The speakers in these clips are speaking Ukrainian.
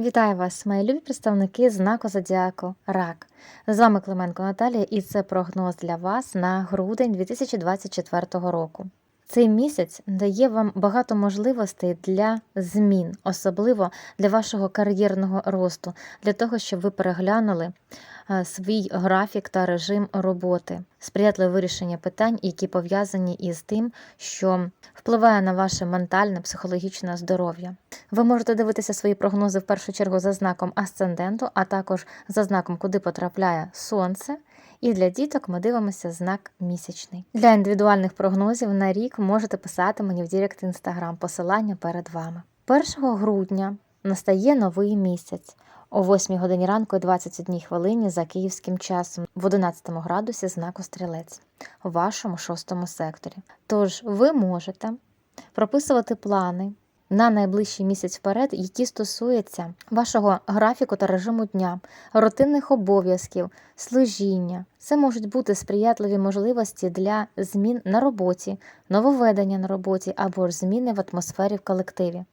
Вітаю вас, мої любі представники знаку Зодіаку Рак. З вами Клименко Наталія, і це прогноз для вас на грудень 2024 року. Цей місяць дає вам багато можливостей для змін, особливо для вашого кар'єрного росту, для того, щоб ви переглянули е, свій графік та режим роботи, сприятливе вирішення питань, які пов'язані із тим, що впливає на ваше ментальне, психологічне здоров'я. Ви можете дивитися свої прогнози в першу чергу за знаком асценденту, а також за знаком, куди потрапляє сонце. І для діток ми дивимося знак місячний. Для індивідуальних прогнозів на рік можете писати мені в Дірект Інстаграм, посилання перед вами. 1 грудня настає новий місяць о 8 годині ранку і 21 хвилині за київським часом в 11 градусі знаку стрілець у вашому шостому секторі. Тож ви можете прописувати плани на найближчий місяць вперед, які стосуються вашого графіку та режиму дня, рутинних обов'язків, служіння. Це можуть бути сприятливі можливості для змін на роботі, нововведення на роботі або ж зміни в атмосфері в колективі.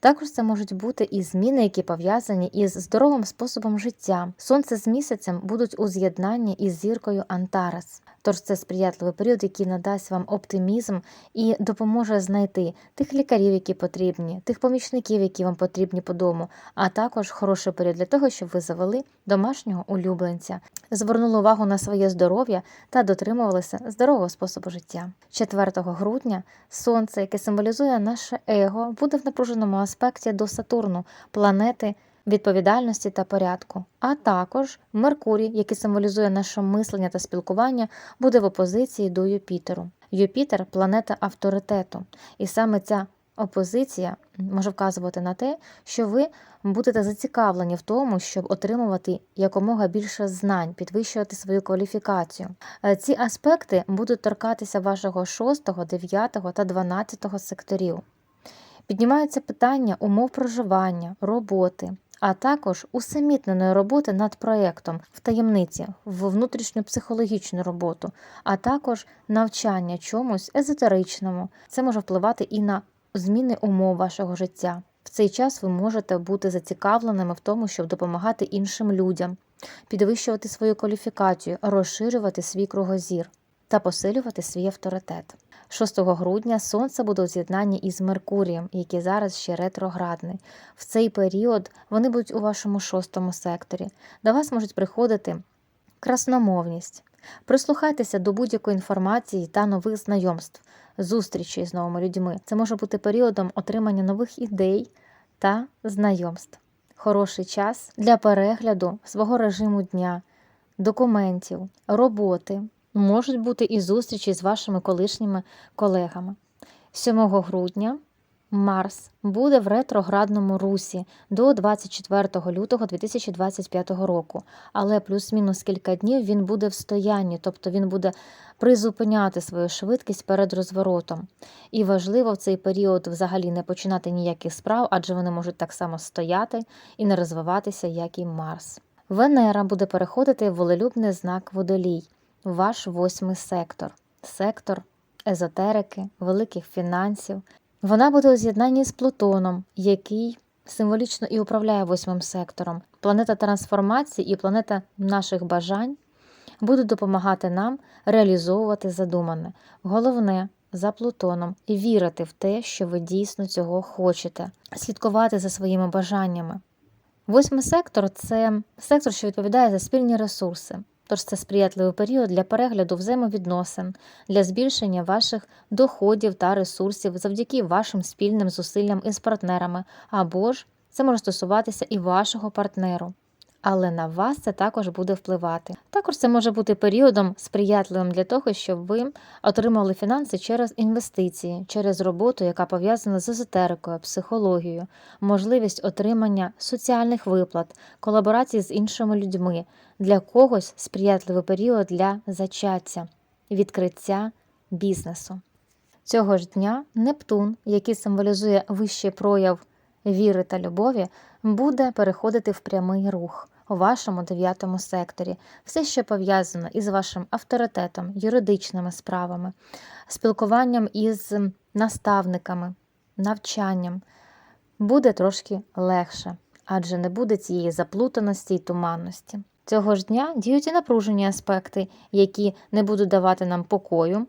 Також це можуть бути і зміни, які пов'язані із здоровим способом життя. Сонце з місяцем будуть у з'єднанні із зіркою Антарес. Тож це сприятливий період, який надасть вам оптимізм і допоможе знайти тих лікарів, які потрібні, тих помічників, які вам потрібні по дому, а також хороший період для того, щоб ви завели домашнього улюбленця, звернули увагу на своє здоров'я та дотримувалися здорового способу життя. 4 грудня сонце, яке символізує наше его, буде в напруженому аспекті до Сатурну, планети відповідальності та порядку. А також Меркурій, який символізує наше мислення та спілкування, буде в опозиції до Юпітеру. Юпітер планета авторитету, і саме ця опозиція може вказувати на те, що ви будете зацікавлені в тому, щоб отримувати якомога більше знань, підвищувати свою кваліфікацію. Е, Ці аспекти будуть торкатися вашого 6, 9 та 12 секторів. Піднімаються питання умов проживання, роботи, а також усамітненої роботи над проєктом в таємниці, в внутрішню психологічну роботу, а також навчання чомусь езотеричному. Це може впливати і на зміни умов вашого життя. В цей час ви можете бути зацікавленими в тому, щоб допомагати іншим людям, підвищувати свою кваліфікацію, розширювати свій кругозір та посилювати свій авторитет. 6 грудня Сонце буде у з'єднанні із Меркурієм, який зараз ще ретроградний. В цей період вони будуть у вашому шостому секторі. До вас можуть приходити красномовність. Прислухайтеся до будь-якої інформації та нових знайомств, зустрічей з новими людьми. Це може бути періодом отримання нових ідей та знайомств. Хороший час для перегляду свого режиму дня, документів, роботи. Можуть бути і зустрічі з вашими колишніми колегами. 7 грудня Марс буде в ретроградному русі до 24 лютого 2025 року, але плюс-мінус кілька днів він буде в стоянні, тобто він буде призупиняти свою швидкість перед розворотом. І важливо в цей період взагалі не починати ніяких справ, адже вони можуть так само стояти і не розвиватися, як і Марс. Венера буде переходити в волелюбний знак водолій ваш восьмий сектор, сектор езотерики, великих фінансів. Вона буде у з'єднанні з Плутоном, який символічно і управляє восьмим сектором. Планета трансформації і планета наших бажань будуть допомагати нам реалізовувати задумане. Головне за Плутоном і вірити в те, що ви дійсно цього хочете, слідкувати за своїми бажаннями. Восьмий сектор це сектор, що відповідає за спільні ресурси. Тож це сприятливий період для перегляду взаємовідносин, для збільшення ваших доходів та ресурсів завдяки вашим спільним зусиллям із партнерами, або ж це може стосуватися і вашого партнеру. Але на вас це також буде впливати. Також це може бути періодом сприятливим для того, щоб ви отримали фінанси через інвестиції, через роботу, яка пов'язана з езотерикою, психологією, можливість отримання соціальних виплат, колаборації з іншими людьми, для когось сприятливий період для зачаття, відкриття бізнесу. Цього ж дня Нептун, який символізує вищий прояв віри та любові, буде переходити в прямий рух у вашому дев'ятому секторі. Все, що пов'язано із вашим авторитетом, юридичними справами, спілкуванням із наставниками, навчанням, буде трошки легше. адже не буде цієї заплутаності й туманності. Цього ж дня діють і напружені аспекти, які не будуть давати нам покою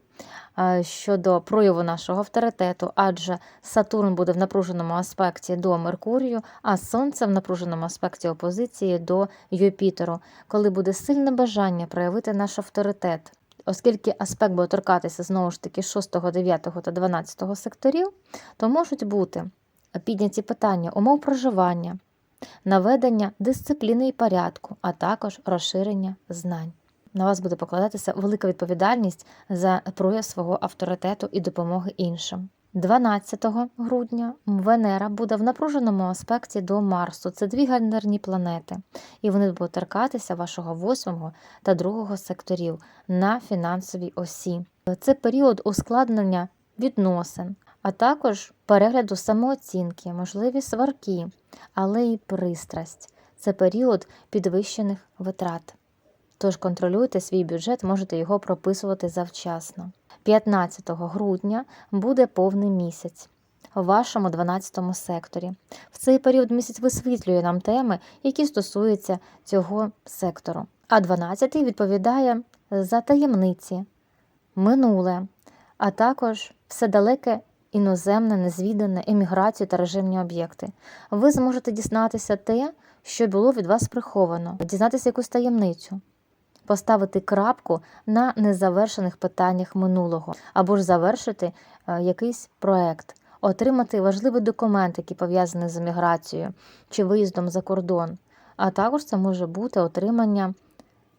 е, щодо прояву нашого авторитету, адже Сатурн буде в напруженому аспекті до Меркурію, а Сонце в напруженому аспекті опозиції до Юпітеру, коли буде сильне бажання проявити наш авторитет. Оскільки аспект буде торкатися знову ж таки 6, 9 та 12 секторів, то можуть бути підняті питання умов проживання, наведення дисципліни і порядку, а також розширення знань. На вас буде покладатися велика відповідальність за прояв свого авторитету і допомоги іншим. 12 грудня Венера буде в напруженому аспекті до Марсу. Це дві гендерні планети, і вони будуть торкатися вашого 8 та 2 секторів на фінансовій осі. Це період ускладнення відносин, а також перегляду самооцінки, можливі сварки, але й пристрасть. Це період підвищених витрат. Тож контролюйте свій бюджет, можете його прописувати завчасно. 15 грудня буде повний місяць у вашому 12 секторі. В цей період місяць висвітлює нам теми, які стосуються цього сектору. А 12 відповідає за таємниці, минуле, а також все далеке іноземне, незвідане, еміграцію та режимні об'єкти. Ви зможете дізнатися те, що було від вас приховано, дізнатися якусь таємницю поставити крапку на незавершених питаннях минулого, або ж завершити е, якийсь проект, отримати важливий документ, який пов'язаний з еміграцією чи виїздом за кордон. А також це може бути отримання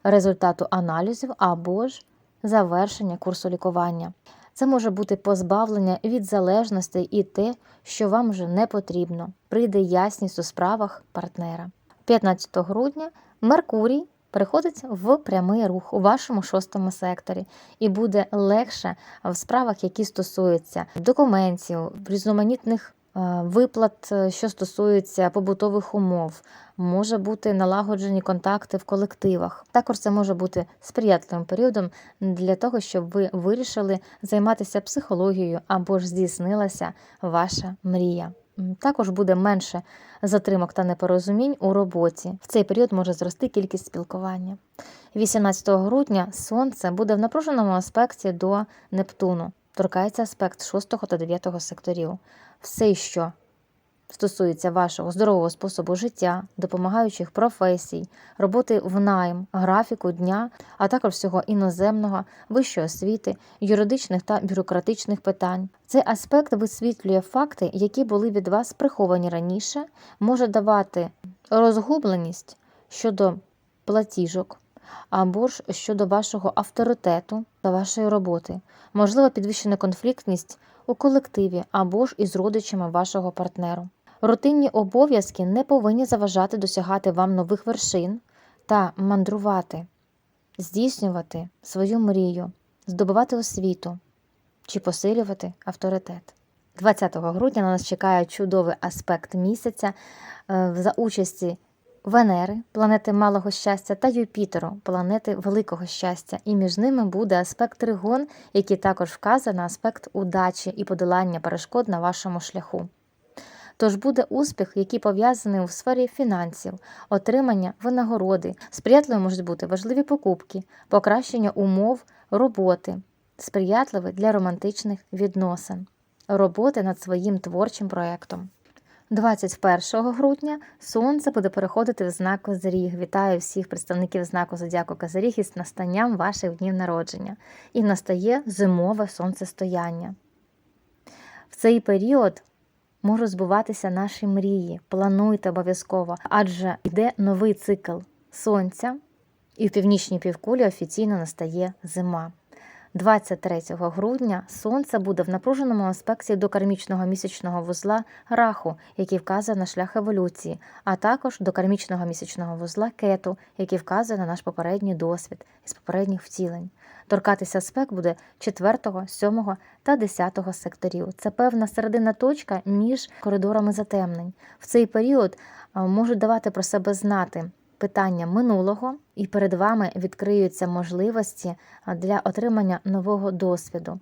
результату аналізів або ж завершення курсу лікування. Це може бути позбавлення від залежностей і те, що вам вже не потрібно. Прийде ясність у справах партнера. 15 грудня Меркурій переходить в прямий рух у вашому шостому секторі, і буде легше в справах, які стосуються документів, різноманітних виплат, е, що стосуються побутових умов. Може бути налагоджені контакти в колективах. Також це може бути сприятливим періодом для того, щоб ви вирішили займатися психологією або ж здійснилася ваша мрія. Також буде менше затримок та непорозумінь у роботі. В цей період може зрости кількість спілкування. 18 грудня Сонце буде в напруженому аспекті до Нептуну. Торкається аспект 6 та 9 секторів. Все, що стосується вашого здорового способу життя, допомагаючих професій, роботи в найм, графіку дня, а також всього іноземного, вищої освіти, юридичних та бюрократичних питань. Цей аспект висвітлює факти, які були від вас приховані раніше, може давати розгубленість щодо платіжок. Або ж щодо вашого авторитету та вашої роботи, можливо, підвищена конфліктність у колективі або ж із родичами вашого партнеру. Рутинні обов'язки не повинні заважати досягати вам нових вершин та мандрувати, здійснювати свою мрію, здобувати освіту чи посилювати авторитет. 20 грудня на нас чекає чудовий аспект місяця е, за участі Венери, планети малого щастя, та Юпітеру, планети великого щастя, і між ними буде аспект тригон, який також вказує на аспект удачі і подолання перешкод на вашому шляху. Тож буде успіх, який пов'язаний у сфері фінансів, отримання винагороди, сприятливі можуть бути важливі покупки, покращення умов роботи, сприятливі для романтичних відносин, роботи над своїм творчим проєктом. 21 грудня сонце буде переходити в знак Козиріг. Вітаю всіх представників знаку Зодіаку Козиріг із настанням ваших днів народження. І настає зимове сонцестояння. В цей період можуть збуватися наші мрії. Плануйте обов'язково, адже йде новий цикл сонця, і в північній півкулі офіційно настає зима. 23 грудня сонце буде в напруженому аспекті до кармічного місячного вузла раху, який вказує на шлях еволюції, а також до кармічного місячного вузла кету, який вказує на наш попередній досвід із попередніх втілень. Торкатися аспект буде 4, 7 та 10 секторів. Це певна середина точка між коридорами затемнень. В цей період можуть давати про себе знати питання минулого, і перед вами відкриються можливості для отримання нового досвіду.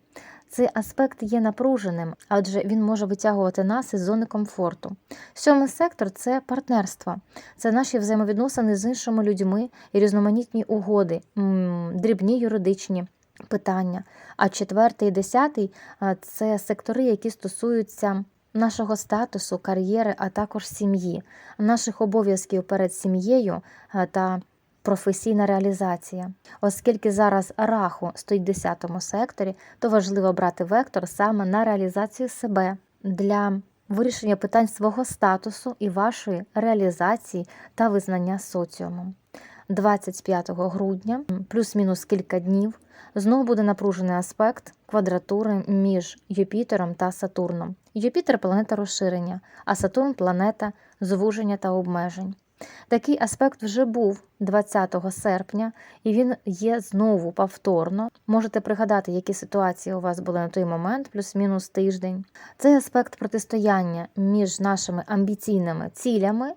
Цей аспект є напруженим, адже він може витягувати нас із зони комфорту. Сьомий сектор це партнерство, це наші взаємовідносини з іншими людьми і різноманітні угоди, дрібні юридичні питання. А четвертий і десятий це сектори, які стосуються нашого статусу, кар'єри, а також сім'ї, наших обов'язків перед сім'єю та професійна реалізація. Оскільки зараз раху стоїть в 10 секторі, то важливо брати вектор саме на реалізацію себе для вирішення питань свого статусу і вашої реалізації та визнання соціумом. 25 грудня, плюс-мінус кілька днів, знову буде напружений аспект квадратури між Юпітером та Сатурном. Юпітер планета розширення, а Сатурн планета звуження та обмежень. Такий аспект вже був 20 серпня, і він є знову повторно. Можете пригадати, які ситуації у вас були на той момент, плюс-мінус тиждень. Цей аспект протистояння між нашими амбіційними цілями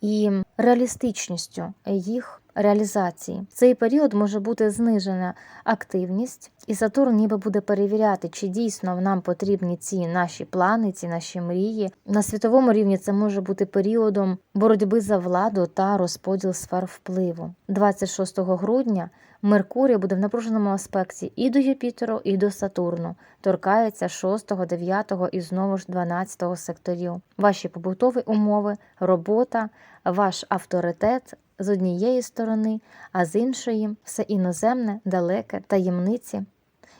і реалістичністю їх реалізації. В цей період може бути знижена активність, і Сатурн ніби буде перевіряти, чи дійсно нам потрібні ці наші плани, ці наші мрії. На світовому рівні це може бути періодом боротьби за владу та розподіл сфер впливу. 26 грудня Меркурій буде в напруженому аспекті і до Юпітеру, і до Сатурну, торкається 6, 9 і знову ж 12 секторів. Ваші побутові умови, робота, ваш авторитет з однієї сторони, а з іншої все іноземне, далеке, таємниці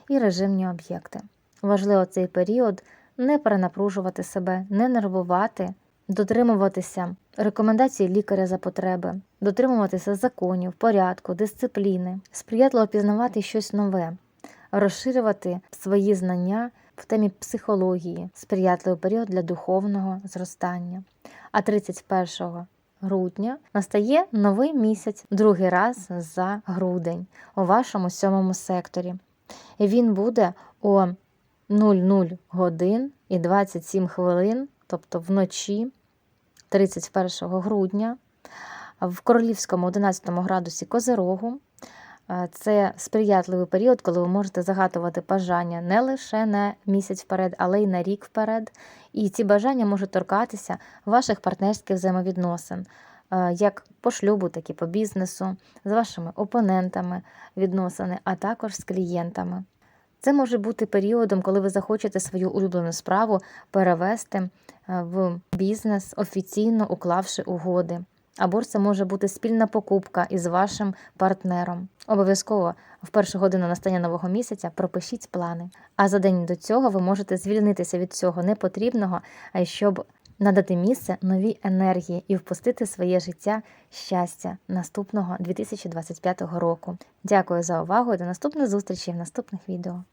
і режимні об'єкти. Важливо цей період не перенапружувати себе, не нервувати, дотримуватися рекомендацій лікаря за потреби, дотримуватися законів, порядку, дисципліни, сприятливо пізнавати щось нове, розширювати свої знання в темі психології, сприятливий період для духовного зростання. А 31 грудня настає новий місяць, другий раз за грудень у вашому сьомому секторі. Він буде о 00 годин і 27 хвилин, тобто вночі 31 грудня, в королівському 11 градусі Козирогу. Це сприятливий період, коли ви можете загадувати бажання не лише на місяць вперед, але й на рік вперед. І ці бажання можуть торкатися ваших партнерських взаємовідносин, як по шлюбу, так і по бізнесу, з вашими опонентами відносини, а також з клієнтами. Це може бути періодом, коли ви захочете свою улюблену справу перевести в бізнес, офіційно уклавши угоди. Або ж це може бути спільна покупка із вашим партнером. Обов'язково в першу годину настання нового місяця пропишіть плани. А за день до цього ви можете звільнитися від цього непотрібного, а щоб надати місце новій енергії і впустити своє життя щастя наступного 2025 року. Дякую за увагу і до наступних зустрічей в наступних відео.